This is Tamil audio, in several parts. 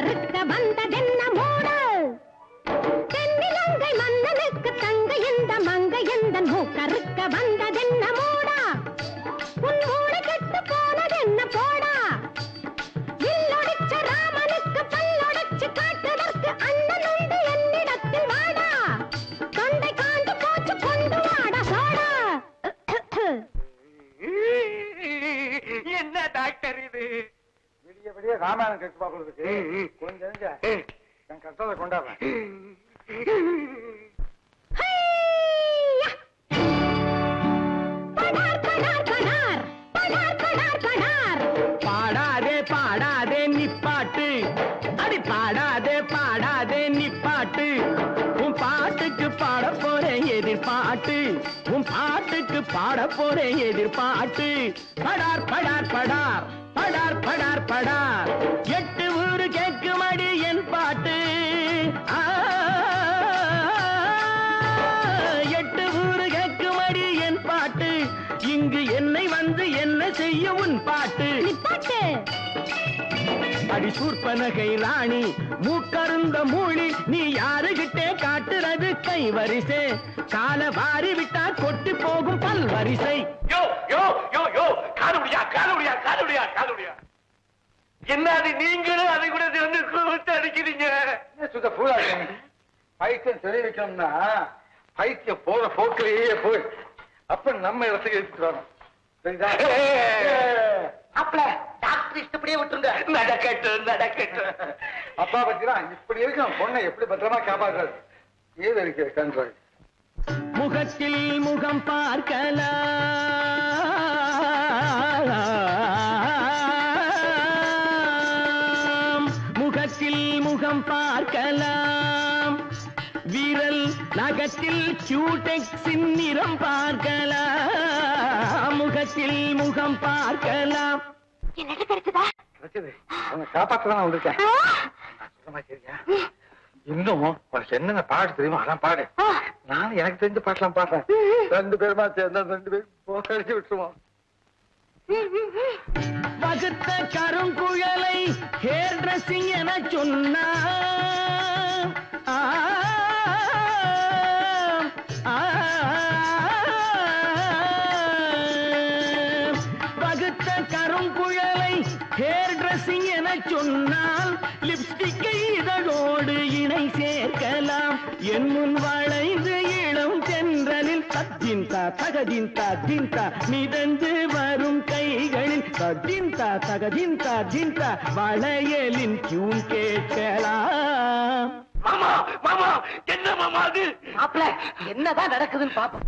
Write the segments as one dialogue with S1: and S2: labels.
S1: भारत கல்யாணம் கட்டு பாக்குறதுக்கு
S2: ம், ம்.
S1: கொஞ்சம். என் கஷ்டத்தை கொண்டாடுறேன்.
S2: பாடாதே பாடாதே நிப்பாட்டு. அடி பாடாதே பாடாதே நிப்பாட்டு. உன் பாட்டுக்கு பாட போறேன் எதிர்பாட்டு. உன் பாட்டுக்கு பாட போறேன் எதிர்பாட்டு. படார் படார் படார். படார் படார் படார். செய்ய உன் பாட்டு.
S3: பாட்டு.
S2: அடி சூர்பனகை ராணி மூக்கருந்த மூழி நீ யாருகிட்டே காட்டுறது கை வரிசை கால வாரி விட்டா கொட்டி போகும் பல் வரிசை
S4: என்னது நீங்களும் அதை கூட வந்து கூப்பிட்டு அடிக்கிறீங்க?
S1: என்ன சுத்த பூரா பைத்தியம் தெரிவிக்கணும்னா பைத்தியம் போற போக்கிலேயே போய் அப்ப நம்ம இடத்துக்கு எடுத்துட்டு வரணும்.
S4: அப்பல டாக்டர் இஷ்டப்படியே விட்டுருங்க. நடக்கட்டும் நடக்கட்டும்.
S1: அப்பா பத்திலாம் இப்படி இருக்கும் பொண்ணை எப்படி பத்திரமா காப்பாற்றுறது ஏது இருக்கிற கண்ட்ரோல்
S2: முகத்தில் முகம் பார்க்கலாம் முகத்தில் முகம் பார்க்கலாம். விரல் நகத்தில் கியூடெக்ஸின் நிறம் பார்க்கலாம். முகத்தில் முகம் பார்க்கலாம்.
S3: என்னது கிடைச்சதா
S1: கிடைச்சது உன்னை காப்பாற்றலாம் வந்திருக்கேன். இன்னும் உனக்கு என்னென்ன பாடு தெரியுமா? அதான் பாடு. நானும் எனக்கு தெரிஞ்ச பாட்டெல்லாம் பாடுறேன். ரெண்டு பேருமா சேர்ந்தா ரெண்டு பேரும் போக்கடிச்சு விட்டுருவோம்.
S2: வகுத்த கருங்குழலை ஹேர் ட்ரெஸ்ஸிங் என சொன்னா சொன்னால் லிப்ஸ்டிக்கை இதழோடு இணை சேர்க்கலாம். என் முன் வளைந்து இளம் தென்றலில் தத்தின்தா தகதின்தா தின்தா மிதந்து வரும் கைகளில் தத்தின்தா தகதின்தா தின்தா வளையலின் கியூன் கேட்கலாம்.
S4: மாமா மாமா என்ன மாமா அது?
S5: மாப்பிள என்னதான் நடக்குதுன்னு பாப்போம்.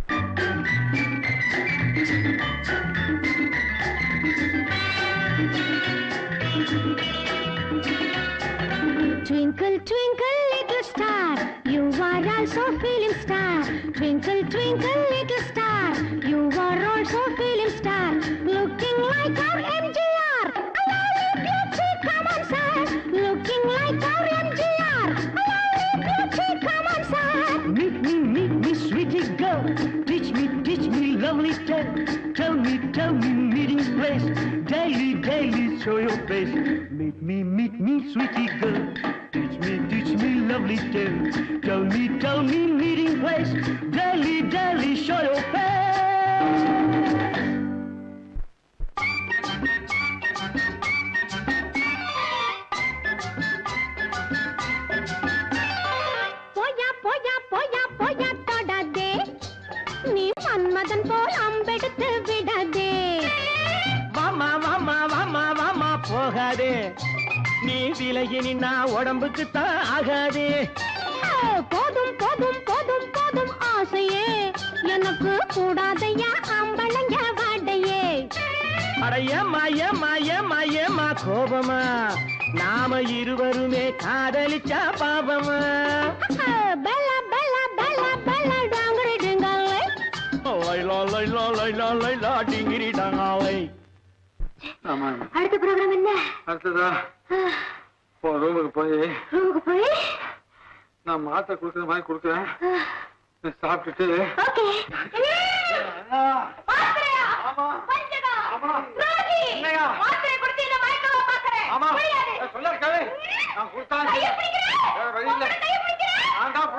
S3: Twinkle, twinkle, little star, you are also film star. Twinkle, twinkle, little star, you are also film star. Looking like our MGR, a lovely beauty, come on, sir. Looking like our MGR, a lovely beauty, come on, sir.
S2: Meet me, meet me, sweetie girl. Teach me, teach me, lovely tale. Tell me, tell me, meeting place. Daily, daily, show your face. Meet me, lovely do. Dolly, dolly, meeting place. Dolly, dolly, show your face.
S3: Manmadhan போல் அம்பெடுத்து விடாதே
S2: போகாதே நீ விலகி நின்னா உடம்புக்கு தான் ஆகாதே.
S3: போதும் போதும் போதும் போதும் ஆசையே. எனக்கு கூடாதையா அம்பளங்க வாடையே.
S2: அடையம்மா ஏம்மா ஏம்மா ஏம்மா கோபமா. நாம இருவருமே காதலிச்சா பாபமா
S3: ஆ, பெல பெல பெல பெல டாங்கரி டிங்காலே
S2: லைலா லைலா லைலா லைலா டிங்கிரி டாங்காலை
S3: அடுத்த ப்ரோக்ராம் என்ன?
S1: அடுத்ததா? போ ரூமுக்கு போய்.
S3: ரூமுக்கு போய்?
S1: நான் மாத்திரை கொடுக்குற மாதிரி கொடுக்குறேன். சாப்பிட்டுட்டு. சொல்ல நான் கொடுத்தான் வேற வழி இல்ல. நான் தான்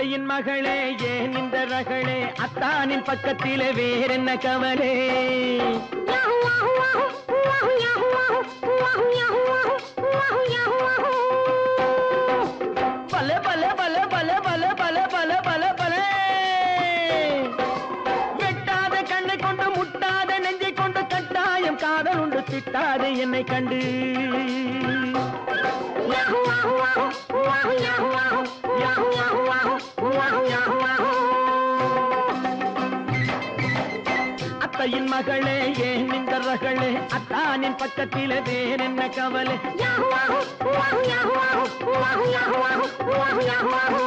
S2: அத்தையின் மகளே ஏன் இந்த ரகளே அத்தானின் பக்கத்திலே வேறென்ன கவலே பல பல பல பல பல பல பல பல பல வெட்டாத கண்ணை கொண்டு முட்டாத நெஞ்சை கொண்டு கட்டாயம் காதல் உண்டு திட்டாத என்னை கண்டு மகளே ஏன் இந்த ரகளே? அத்தானின் பக்கத்தில வேற என்ன கவலை?
S3: Yahoo yahoo yahoo yahoo yahoo yahoo yahoo yahoo yahoo